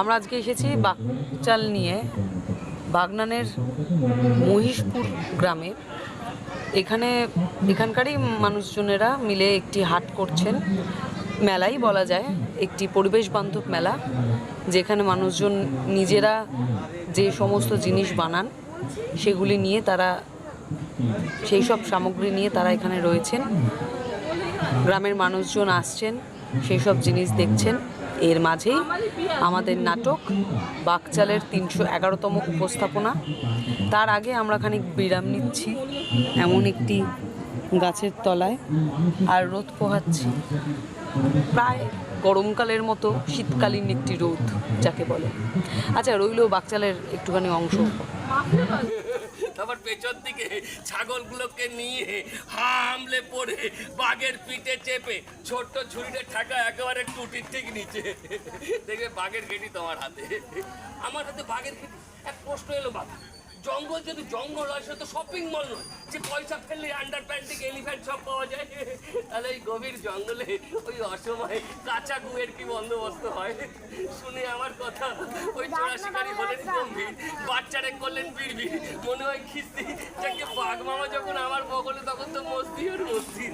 আমরা আজকে এসেছি বাকচাল নিয়ে, বাগনানের মহিষপুর গ্রামে। এখানে এখানকারই মানুষজনেরা মিলে একটি হাট করছেন। মেলাই বলা যায়, একটি পরিবেশ বান্ধব মেলা, যেখানে মানুষজন নিজেরা যে সমস্ত জিনিস বানান, সেগুলি নিয়ে তারা, সেই সব সামগ্রী নিয়ে তারা এখানে রয়েছেন। গ্রামের মানুষজন আসছেন, সেই সব জিনিস দেখছেন। এর মাঝেই আমাদের নাটক, বাকচালের তিনশো এগারোতম উপস্থাপনা। তার আগে আমরা খানিক বিরাম নিচ্ছি, এমন একটি গাছের তলায়, আর রোদ পোহাচ্ছি। প্রায় গরমকালের মতো শীতকালীন একটি রোদ, যাকে বলে। আচ্ছা রইল বাকচালের একটুখানি অংশ। তারপর পেছন দিকে ছাগলগুলোকে নিয়ে হামলে পড়ে বাঘের পিঠে চেপে। ছোট্ট ঝুড়িতে ঠাকা একেবারে টুটির ঠিক নিচে। দেখবে বাঘের গেটি তোমার হাতে। আমার হাতে বাঘের গেটি এক প্রশ্ন এলো বাঘ। জঙ্গল যদি জঙ্গল হয় সে তো শপিং মল নয়। যে পয়সা ফেললে আন্ডার প্যান্টিক এলিফ্যান্ট সব পাওয়া যায়। তাহলে এই গভীর জঙ্গলে ওই অসময়ে কাঁচা গুয়ের কি বন্দোবস্ত হয়? শুনে আমার কথা ওই চোরা শিকারী হলেন গম্ভীর। বাচ্চারে করলেন পিড়বি মনে হয় খিস্তি। যাকে বাঘ মামা যখন আমার বগলে, তখন তো মস্তি আর মস্তি